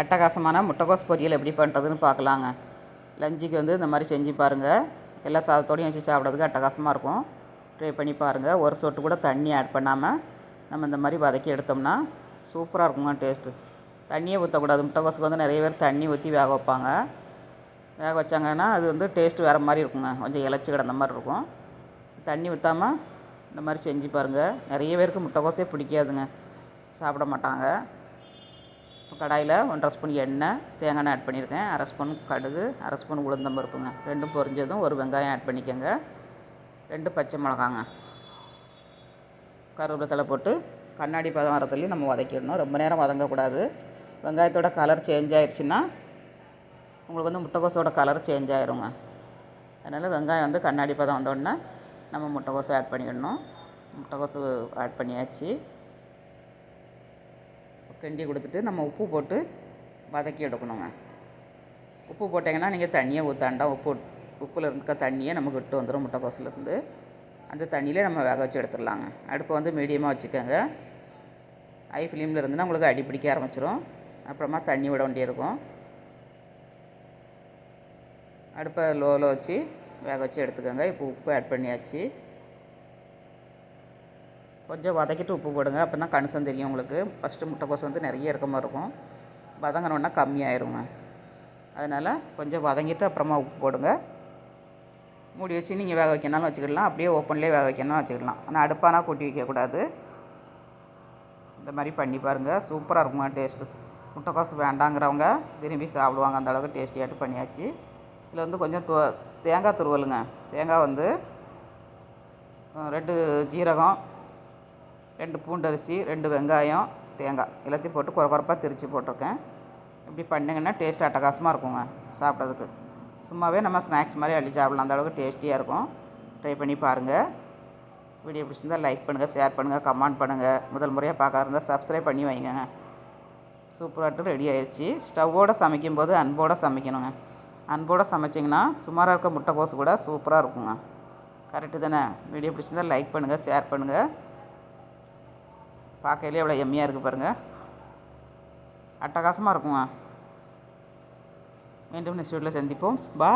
அட்டகாசமான முட்டைக்கோஸ் பொரியல் எப்படி பண்ணுறதுன்னு பார்க்கலாங்க. லஞ்சுக்கு வந்து இந்த மாதிரி செஞ்சு பாருங்கள் எல்லா சாதத்தோடையும் வச்சு சாப்பிட்றதுக்கு அட்டகாசமாக இருக்கும். ட்ரை பண்ணி பாருங்கள் ஒரு சொட்டு கூட தண்ணி ஆட் பண்ணாமல் நம்ம இந்த மாதிரி வதக்கி எடுத்தோம்னா சூப்பராக இருக்குங்க டேஸ்ட்டு தண்ணியே ஊற்றக்கூடாது முட்டைக்கோஸுக்கு வந்து நிறைய பேர் தண்ணி ஊற்றி வேக வைப்பாங்க. வேக வச்சாங்கன்னா அது வந்து டேஸ்ட்டு வேறு மாதிரி இருக்குங்க. கொஞ்சம் இலச்சி கிடந்த மாதிரி இருக்கும். தண்ணி ஊற்றாமல் இந்த மாதிரி செஞ்சு பாருங்கள் நிறைய பேருக்கு முட்டைக்கோசே பிடிக்காதுங்க. சாப்பிட மாட்டாங்க. கடாயில் ஒன்றரை ஸ்பூன் எண்ணெய் தேங்காய் ஆட் பண்ணியிருக்கேன். அரை ஸ்பூன் கடுகு அரை ஸ்பூன் உளுந்தம் பருப்புங்க. ரெண்டும் பொரிஞ்சதும் ஒரு வெங்காயம் ஆட் பண்ணிக்கோங்க. ரெண்டு பச்சை மிளகாங்க. கருவேப்பிலை போட்டு கண்ணாடி பதம் வரத்துலேயும் நம்ம வதக்கிடணும். ரொம்ப நேரம் வதங்கக்கூடாது. வெங்காயத்தோட கலர் சேஞ்ச் ஆயிடுச்சுன்னா உங்களுக்கு வந்து முட்டைக்கோஸோட கலர் சேஞ்ச் ஆயிருங்க. அதனால் வெங்காயம் வந்து கண்ணாடி பதம் வந்தோடனே நம்ம முட்டைக்கோஸை ஆட் பண்ணிடணும். முட்டைக்கோஸு ஆட் பண்ணியாச்சு. கிண்டி கொடுத்துட்டு நம்ம உப்பு போட்டு வதக்கி எடுக்கணுங்க. உப்பு போட்டிங்கன்னா நீங்கள் தண்ணியை ஊற்றாண்டா உப்பு உப்பில் இருக்க தண்ணியே நமக்கு விட்டு வந்துடும் முட்டைக்கோசிலேருந்து அந்த தண்ணியிலே நம்ம வேக வச்சு எடுத்துடலாங்க. அடுப்பை வந்து மீடியமாக வச்சுக்கோங்க. ஐ ஃப்ளேமில் இருந்துன்னா உங்களுக்கு அடி பிடிக்க அப்புறமா தண்ணி விட வேண்டியிருக்கும். அடுப்பை லோவில் வச்சு வேக வச்சு எடுத்துக்கோங்க. இப்போ உப்பு ஆட் பண்ணியாச்சு. கொஞ்சம் வதக்கிட்டு உப்பு போடுங்க. அப்போ தான் கணிசம் தெரியும் உங்களுக்கு. ஃபஸ்ட்டு முட்டைக்கோஸ் வந்து நிறைய இருக்க மாதிரி இருக்கும். வதங்கினோன்னா கம்மியாயிருங்க. அதனால் கொஞ்சம் வதங்கிட்டு அப்புறமா உப்பு போடுங்க. மூடி வச்சு நீங்கள் வேக வைக்கணும்னாலும் வச்சுக்கிடலாம் அப்படியே ஓப்பன்லேயே வேக வைக்கணும் வச்சுக்கலாம். ஆனால் அடுப்பானா கூட்டி வைக்கக்கூடாது இந்த மாதிரி பண்ணி பாருங்கள் சூப்பராக இருக்குங்க டேஸ்ட்டு முட்டைக்கோஸ் வேண்டாங்கிறவங்க விரும்பி சாப்பிடுவாங்க. அந்த அளவுக்கு டேஸ்டியாட்டு பண்ணியாச்சு. இதில் வந்து கொஞ்சம் து தேங்காய் துருவலுங்க. தேங்காய் வந்து ரெண்டு ஜீரகம் ரெண்டு பூண்டரிசி ரெண்டு வெங்காயம் தேங்காய். எல்லாத்தையும் போட்டு குறை குறைப்பாக திரித்து போட்டிருக்கேன். இப்படி பண்ணிங்கன்னா டேஸ்ட் அட்டகாசமாக இருக்குங்க சாப்பிட்றதுக்கு. சும்மாவே நம்ம ஸ்நாக்ஸ் மாதிரி அள்ளி சாப்பிடலாம். அந்த அளவுக்கு டேஸ்டியாக இருக்கும். ட்ரை பண்ணி பாருங்கள் வீடியோ பிடிச்சிருந்தால் லைக் பண்ணுங்கள் ஷேர் பண்ணுங்கள் கமெண்ட் பண்ணுங்கள் முதல் முறையாக பார்க்க இருந்தால் சப்ஸ்கிரைப் பண்ணி வைங்க. சூப்பராகட்டும் ரெடி ஆயிடுச்சு ஸ்டவ்வோடு சமைக்கும்போது அன்போடு சமைக்கணுங்க. அன்போடு சமைச்சிங்கன்னா சுமாராக இருக்க முட்டைக்கோசு கூட சூப்பராக இருக்குங்க. கரெக்டு தானே? வீடியோ பிடிச்சிருந்தால் லைக் பண்ணுங்கள் ஷேர் பண்ணுங்கள் பார்க்கையிலே எவ்வளோ எம்மியாக இருக்குது பாருங்கள் அட்டகாசமாக இருக்குங்க மீண்டும் நெக்ஸ்ட் வீட்டில் சந்திப்போம். பா